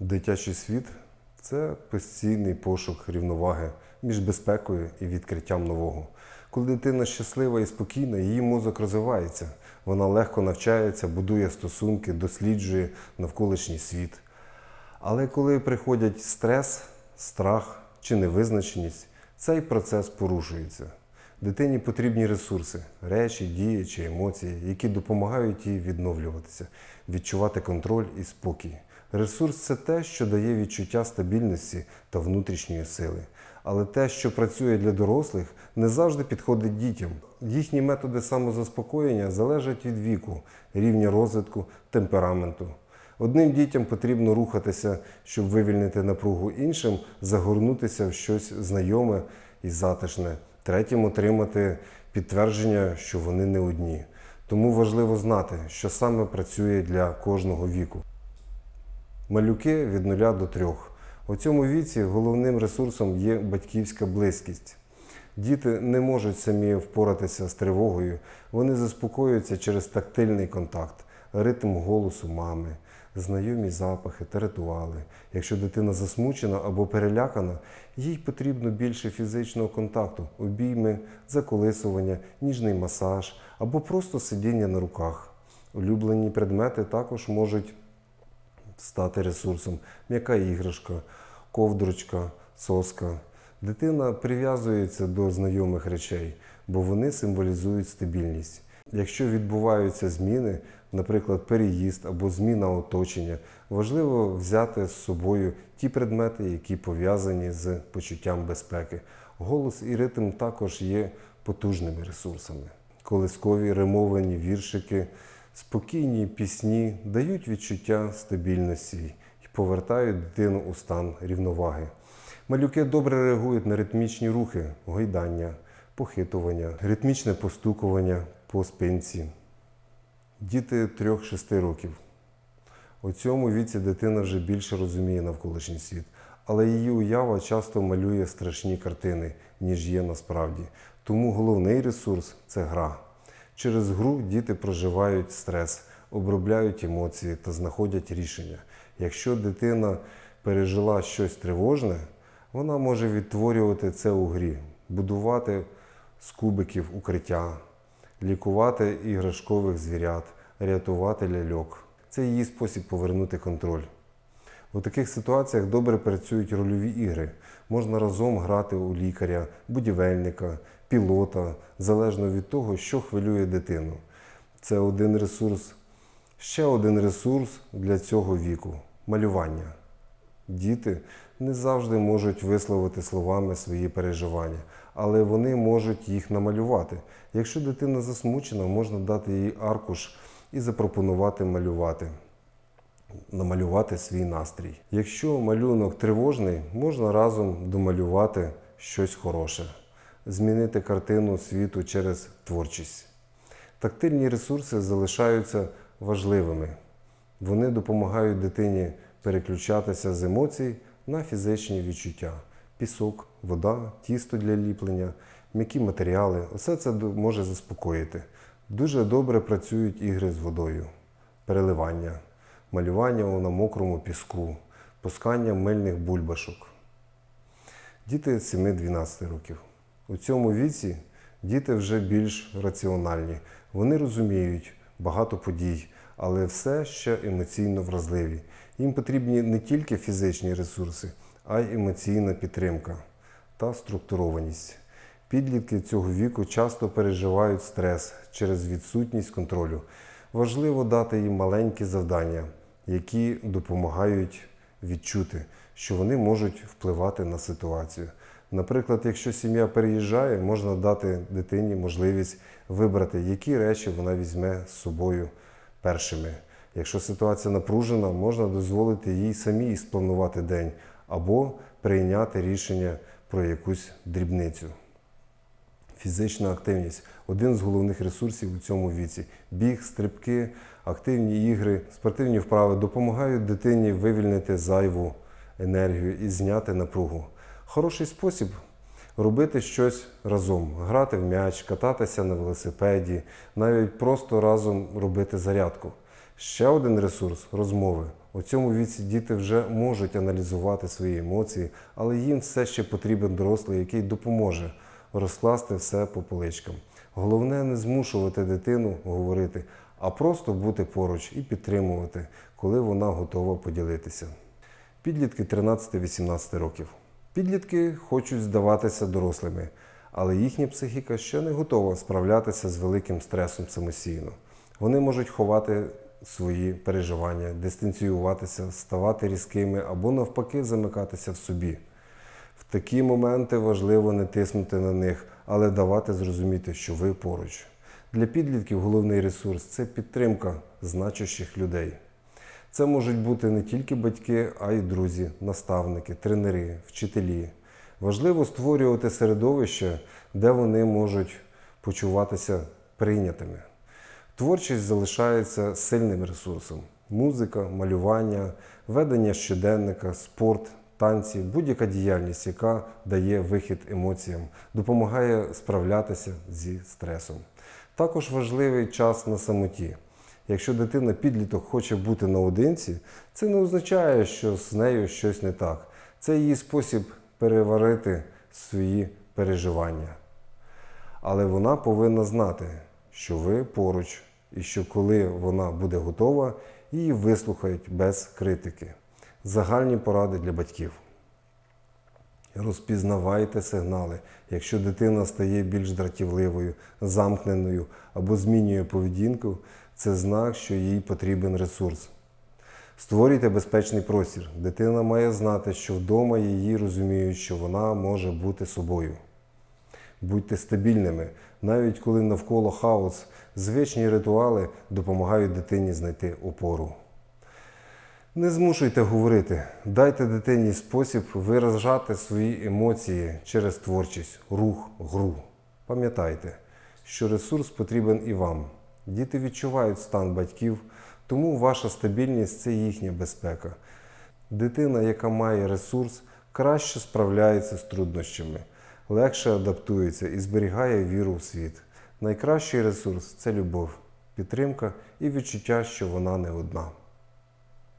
Дитячий світ це постійний пошук рівноваги між безпекою і відкриттям нового. Коли дитина щаслива і спокійна, її мозок розвивається. Вона легко навчається, будує стосунки, досліджує навколишній світ. Але коли приходять стрес, страх чи невизначеність, цей процес порушується. Дитині потрібні ресурси, речі, дії чи емоції, які допомагають їй відновлюватися, відчувати контроль і спокій. Ресурс це те, що дає відчуття стабільності та внутрішньої сили. Але те, що працює для дорослих, не завжди підходить дітям. Їхні методи самозаспокоєння залежать від віку, рівня розвитку, темпераменту. Одним дітям потрібно рухатися, щоб вивільнити напругу, іншим загорнутися в щось знайоме і затишне, третім отримати підтвердження, що вони не одні. Тому важливо знати, що саме працює для кожного віку. Малюки від 0 до 3. У цьому віці головним ресурсом є батьківська близькість. Діти не можуть самі впоратися з тривогою, вони заспокоюються через тактильний контакт, ритм голосу мами, знайомі запахи та ритуали. Якщо дитина засмучена або перелякана, їй потрібно більше фізичного контакту, обійми, заколисування, ніжний масаж або просто сидіння на руках. Улюблені предмети також можуть стати ресурсом. М'яка іграшка, ковдрочка, соска. Дитина прив'язується до знайомих речей, бо вони символізують стабільність. Якщо відбуваються зміни, наприклад, переїзд або зміна оточення, важливо взяти з собою ті предмети, які пов'язані з почуттям безпеки. Голос і ритм також є потужними ресурсами. Колискові римовані віршики, спокійні пісні дають відчуття стабільності і повертають дитину у стан рівноваги. Малюки добре реагують на ритмічні рухи, гойдання, похитування, ритмічне постукування по спинці. Діти 3-6 років. У цьому віці дитина вже більше розуміє навколишній світ, але її уява часто малює страшні картини, ніж є насправді. Тому головний ресурс це гра. Через гру діти проживають стрес, обробляють емоції та знаходять рішення. Якщо дитина пережила щось тривожне, вона може відтворювати це у грі, будувати з кубиків укриття, лікувати іграшкових звірят, рятувати ляльок. Це її спосіб повернути контроль. У таких ситуаціях добре працюють рольові ігри. Можна разом грати у лікаря, будівельника, пілота, залежно від того, що хвилює дитину. Це один ресурс. Ще один ресурс для цього віку малювання. Діти не завжди можуть висловити словами свої переживання, але вони можуть їх намалювати. Якщо дитина засмучена, можна дати їй аркуш і запропонувати малювати, намалювати свій настрій. Якщо малюнок тривожний, можна разом домалювати щось хороше, змінити картину світу через творчість. Тактильні ресурси залишаються важливими. Вони допомагають дитині переключатися з емоцій на фізичні відчуття: пісок, вода, тісто для ліплення, м'які матеріали. Усе це може заспокоїти. Дуже добре працюють ігри з водою, переливання, малювання на мокрому піску, пускання мильних бульбашок. Діти 7-12 років. У цьому віці діти вже більш раціональні. Вони розуміють багато подій, але все ще емоційно вразливі. Їм потрібні не тільки фізичні ресурси, а й емоційна підтримка та структурованість. Підлітки цього віку часто переживають стрес через відсутність контролю. Важливо дати їм маленькі завдання, які допомагають відчути, що вони можуть впливати на ситуацію. Наприклад, якщо сім'я переїжджає, можна дати дитині можливість вибрати, які речі вона візьме з собою першими. Якщо ситуація напружена, можна дозволити їй самій спланувати день або прийняти рішення про якусь дрібницю. Фізична активність один з головних ресурсів у цьому віці. Біг, стрибки, активні ігри, спортивні вправи допомагають дитині вивільнити зайву енергію і зняти напругу. Хороший спосіб робити щось разом, грати в м'яч, кататися на велосипеді, навіть просто разом робити зарядку. Ще один ресурс розмови. У цьому віці діти вже можуть аналізувати свої емоції, але їм все ще потрібен дорослий, який допоможе розкласти все по поличкам. Головне не змушувати дитину говорити, а просто бути поруч і підтримувати, коли вона готова поділитися. Підлітки 13-18 років. Підлітки хочуть здаватися дорослими, але їхня психіка ще не готова справлятися з великим стресом самостійно. Вони можуть ховати свої переживання, дистанціюватися, ставати різкими або навпаки замикатися в собі. В такі моменти важливо не тиснути на них, але давати зрозуміти, що ви поруч. Для підлітків головний ресурс це підтримка значущих людей. Це можуть бути не тільки батьки, а й друзі, наставники, тренери, вчителі. Важливо створювати середовище, де вони можуть почуватися прийнятими. Творчість залишається сильним ресурсом. Музика, малювання, ведення щоденника, спорт, танці, будь-яка діяльність, яка дає вихід емоціям, допомагає справлятися зі стресом. Також важливий час на самоті. Якщо дитина підліток хоче бути наодинці, це не означає, що з нею щось не так. Це її спосіб переварити свої переживання. Але вона повинна знати, що ви поруч, і що коли вона буде готова, її вислухають без критики. Загальні поради для батьків. Розпізнавайте сигнали. Якщо дитина стає більш дратівливою, замкненою або змінює поведінку, це знак, що їй потрібен ресурс. Створюйте безпечний простір. Дитина має знати, що вдома її розуміють, що вона може бути собою. Будьте стабільними, навіть коли навколо хаос, звичні ритуали допомагають дитині знайти опору. Не змушуйте говорити, дайте дитині спосіб виражати свої емоції через творчість, рух, гру. Пам'ятайте, що ресурс потрібен і вам. Діти відчувають стан батьків, тому ваша стабільність це їхня безпека. Дитина, яка має ресурс, краще справляється з труднощами, легше адаптується і зберігає віру в світ. Найкращий ресурс це любов, підтримка і відчуття, що вона не одна.